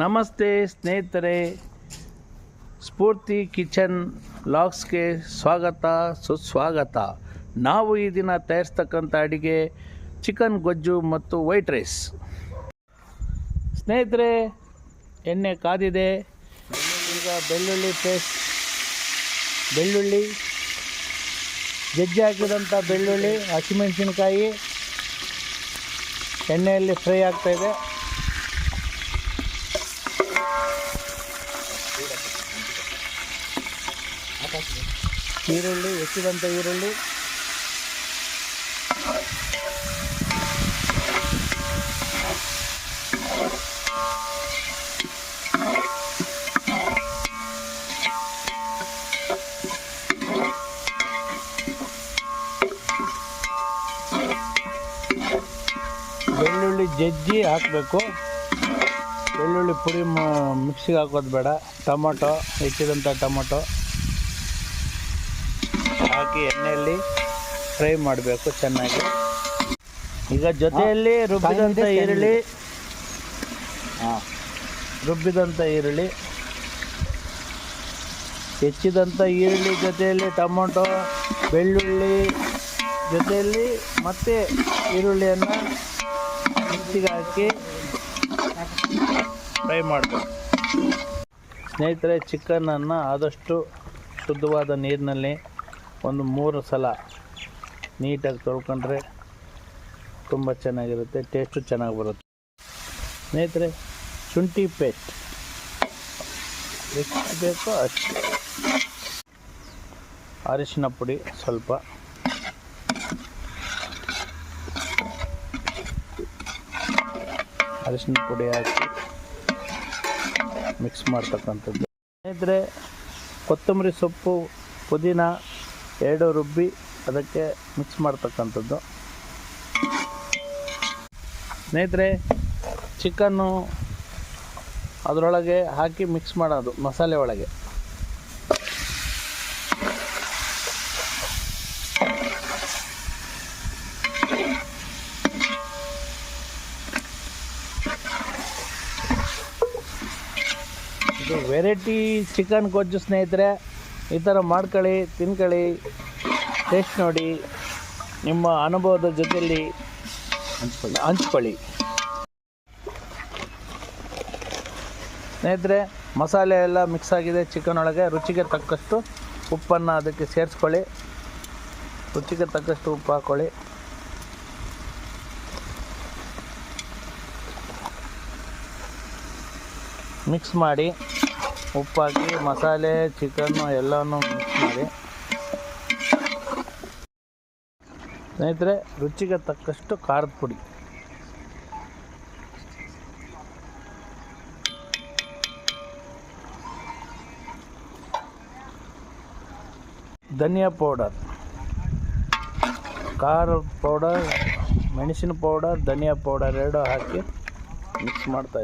ನಮಸ್ತೆ ಸ್ನೇಹಿತರೆ. ಸ್ಫೂರ್ತಿ ಕಿಚನ್ ಲಾಕ್ಸ್ಗೆ ಸ್ವಾಗತ, ಸುಸ್ವಾಗತ. ನಾವು ಈ ದಿನ ತಯಾರಿಸ್ತಕ್ಕಂಥ ಅಡಿಗೆ ಚಿಕನ್, ಗೊಜ್ಜು ಮತ್ತು ವೈಟ್ ರೈಸ್. ಸ್ನೇಹಿತರೆ, ಎಣ್ಣೆ ಕಾದಿದೆ. ಈಗ ಬೆಳ್ಳುಳ್ಳಿ ಪೇಸ್ಟ್, ಬೆಳ್ಳುಳ್ಳಿ ಜಜ್ಜಿ ಹಾಕಿದಂಥ ಬೆಳ್ಳುಳ್ಳಿ, ಹಸಿಮೆಣಸಿನ್ಕಾಯಿ, ಎಣ್ಣೆಯಲ್ಲಿ ಫ್ರೈ ಆಗ್ತಾಯಿದೆ ಈರುಳ್ಳಿ ಹೆಚ್ಚಿದಂಥ ಈರುಳ್ಳಿ. ಬೆಳ್ಳುಳ್ಳಿ ಜಜ್ಜಿ ಹಾಕಬೇಕು. ಬೆಳ್ಳುಳ್ಳಿ ಪುಡಿ ಮಿಕ್ಸಿಗೆ ಹಾಕೋದು ಬೇಡ. Tomato ಹೆಚ್ಚಿದಂಥ tomato. ಹಾಕಿ ಎಣ್ಣೆಯಲ್ಲಿ ಫ್ರೈ ಮಾಡಬೇಕು ಚೆನ್ನಾಗಿ. ಈಗ ಜೊತೆಯಲ್ಲಿ ರುಬ್ಬಿದಂಥ ಈರುಳ್ಳಿ. ರುಬ್ಬಿದಂಥ ಈರುಳ್ಳಿ. ಹೆಚ್ಚಿದಂಥ ಈರುಳ್ಳಿ ಜೊತೆಯಲ್ಲಿ ಟೊಮೊಟೊ ಬೆಳ್ಳುಳ್ಳಿ ಜೊತೆಯಲ್ಲಿ ಮತ್ತೆ ಈರುಳ್ಳಿಯನ್ನು ಮಿಕ್ಸಿಗೆ ಹಾಕಿ ಫ್ರೈ ಮಾಡಬೇಕು. ಸ್ನೇಹಿತರೆ ಚಿಕನನ್ನು ಆದಷ್ಟು ಶುದ್ಧವಾದ ನೀರಿನಲ್ಲಿ ಒಂದು ಮೂರು ಸಲ ನೀಟಾಗಿ ತೊಳ್ಕೊಂಡ್ರೆ ತುಂಬ ಚೆನ್ನಾಗಿರುತ್ತೆ ಟೇಸ್ಟು ಚೆನ್ನಾಗಿ ಬರುತ್ತೆ. ಸ್ನೇಹಿತರೆ, ಶುಂಠಿ ಪೇಸ್ಟ್. ಎಷ್ಟು ಬೇಕೋ ಅಷ್ಟು. ಅರಿಶಿನ ಪುಡಿ ಸ್ವಲ್ಪ. ಅರಿಶಿನ ಪುಡಿ ಹಾಕಿ ಮಿಕ್ಸ್ ಮಾಡ್ತಕ್ಕಂಥದ್ದು. ಸ್ನೇಹಿತರೆ, ಕೊತ್ತಂಬರಿ ಸೊಪ್ಪು, ಪುದೀನ ಎರಡು ರುಬ್ಬಿ ಅದಕ್ಕೆ ಮಿಕ್ಸ್ ಮಾಡ್ತಕ್ಕಂಥದ್ದು. ಸ್ನೇಹಿತರೆ ಚಿಕನ್ನು ಅದರೊಳಗೆ ಹಾಕಿ ಮಿಕ್ಸ್ ಮಾಡೋದು, ಮಸಾಲೆ ಒಳಗೆ. ಇದು ವೆರೈಟಿ ಚಿಕನ್ ಗೊಜ್ಜು ಸ್ನೇಹಿತರೆ. ಈ ಥರ ಮಾಡ್ಕೊಳ್ಳಿ, ತಿನ್ಕೊಳ್ಳಿ ಟೇಸ್ಟ್ ನೋಡಿ, ನಿಮ್ಮ ಅನುಭವದ ಜೊತೆಯಲ್ಲಿ ಹಂಚ್ಕೊಳ್ಳಿ. ಹಂಚ್ಕೊಳ್ಳಿ ಸ್ನೇಹಿತರೆ, ಮಸಾಲೆ ಎಲ್ಲ ಮಿಕ್ಸ್ ಆಗಿದೆ ಚಿಕನ್ ಒಳಗೆ ರುಚಿಗೆ ತಕ್ಕಷ್ಟು ಉಪ್ಪನ್ನು ಅದಕ್ಕೆ ಸೇರಿಸ್ಕೊಳ್ಳಿ. ರುಚಿಗೆ ತಕ್ಕಷ್ಟು ಉಪ್ಪು ಹಾಕ್ಕೊಳ್ಳಿ ಮಿಕ್ಸ್ ಮಾಡಿ. ಉಪ್ಪು ಹಾಕಿ ಮಸಾಲೆ ಚಿಕನ್ನು ಎಲ್ಲವನ್ನು ಮಿಕ್ಸ್ ಮಾಡಿ. ಸ್ನೇಹಿತರೆ, ರುಚಿಗೆ ತಕ್ಕಷ್ಟು ಖಾರದ ಪುಡಿ. ಧನಿಯಾ ಪೌಡರ್. ಖಾರ ಪೌಡರ್, ಮೆಣಸಿನ ಪೌಡರ್, ಧನಿಯಾ ಪೌಡರ್ ಎರಡು ಹಾಕಿ ಮಿಕ್ಸ್ ಮಾಡ್ತಾ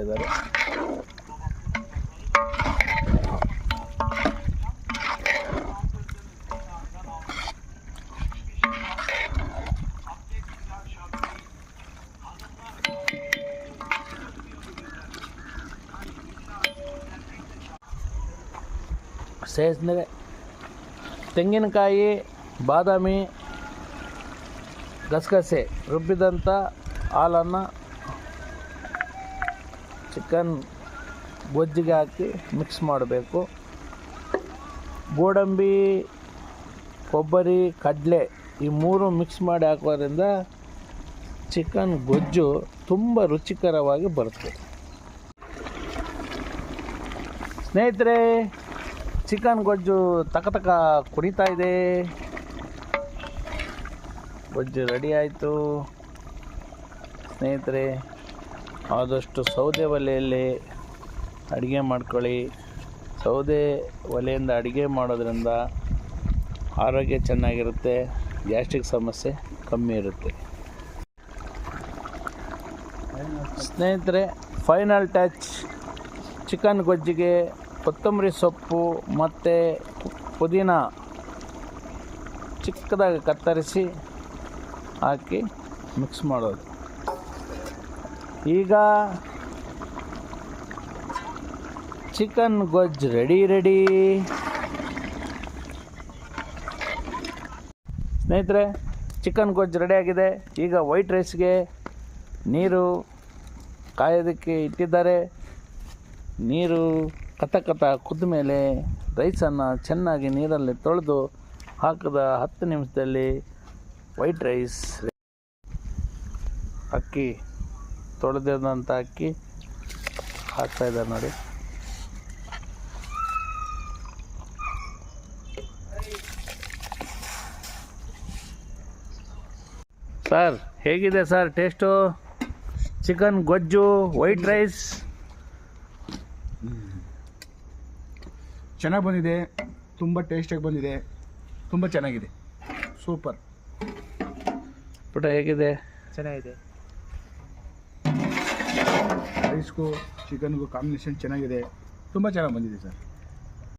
ಇದ್ದಾರೆ ತೆಂಗಿನಕಾಯಿ, ಬಾದಾಮಿ, ಗಸಗಸೆ ರುಬ್ಬಿದಂಥ ಹಾಲನ್ನು ಚಿಕನ್ ಗೊಜ್ಜಿಗೆ ಹಾಕಿ ಮಿಕ್ಸ್ ಮಾಡಬೇಕು. ಗೋಡಂಬಿ, ಕೊಬ್ಬರಿ, ಕಡಲೆ ಈ ಮೂರು ಮಿಕ್ಸ್ ಮಾಡಿ ಹಾಕೋದ್ರಿಂದ ಚಿಕನ್ ಗೊಜ್ಜು ತುಂಬ ರುಚಿಕರವಾಗಿ ಬರುತ್ತೆ. ಸ್ನೇಹಿತರೆ ಚಿಕನ್ ಗೊಜ್ಜು ತಕ ತಕ ಕುಣಿತಾ ಇದೆ. ಗೊಜ್ಜು ರೆಡಿ ಆಯಿತು. ಸ್ನೇಹಿತರೆ, ಆದಷ್ಟು ಸೌದೆ ಒಲೆಯಲ್ಲಿ ಅಡುಗೆ ಮಾಡ್ಕೊಳ್ಳಿ. ಸೌದೆ ಒಲೆಯಿಂದ ಅಡುಗೆ ಮಾಡೋದ್ರಿಂದ ಆರೋಗ್ಯ ಚೆನ್ನಾಗಿರುತ್ತೆ, ಗ್ಯಾಸ್ಟ್ರಿಕ್ ಸಮಸ್ಯೆ ಕಮ್ಮಿ ಇರುತ್ತೆ. ಸ್ನೇಹಿತರೆ ಫೈನಲ್ ಟಚ್ ಚಿಕನ್ ಗೊಜ್ಜಿಗೆ ಕೊತ್ತಂಬರಿ ಸೊಪ್ಪು ಮತ್ತು ಪುದೀನ ಚಿಕ್ಕದಾಗಿ ಕತ್ತರಿಸಿ ಹಾಕಿ ಮಿಕ್ಸ್ ಮಾಡೋದು. ಈಗ ಚಿಕನ್ ಗೊಜ್ಜು ರೆಡಿ ರೆಡಿ ಸ್ನೇಹಿತರೆ ಚಿಕನ್ ಗೊಜ್ಜು ಆಗಿದೆ. ಈಗ ವೈಟ್ ರೈಸ್ಗೆ ನೀರು ಕಾಯೋದಕ್ಕೆ ಇಟ್ಟಿದ್ದಾರೆ. ನೀರು ಕಥ ಕಥ ಕುದ್ದ ಮೇಲೆ ರೈಸನ್ನು ಚೆನ್ನಾಗಿ ನೀರಲ್ಲಿ ತೊಳೆದು ಹಾಕಿದ ಹತ್ತು ನಿಮಿಷದಲ್ಲಿ ವೈಟ್ ರೈಸ್ ಅಕ್ಕಿ ತೊಳೆದಂಥ ಅಕ್ಕಿ ಹಾಕ್ತಾಯಿದ್ದಾರೆ ನೋಡಿ. ಸರ್, ಹೇಗಿದೆ ಸರ್ ಟೇಸ್ಟು? ಚಿಕನ್ ಗೊಜ್ಜು, ವೈಟ್ ರೈಸ್? ಚೆನ್ನಾಗಿ ಬಂದಿದೆ. ತುಂಬ ಟೇಸ್ಟಾಗಿ ಬಂದಿದೆ. ತುಂಬ ಚೆನ್ನಾಗಿದೆ. ಸೂಪರ್. ಪುಟ ಹೇಗಿದೆ? ಚೆನ್ನಾಗಿದೆ. ರೈಸ್ಗೂ ಚಿಕನ್ಗೂ ಕಾಂಬಿನೇಷನ್ ಚೆನ್ನಾಗಿದೆ. ತುಂಬ ಚೆನ್ನಾಗಿ ಬಂದಿದೆ ಸರ್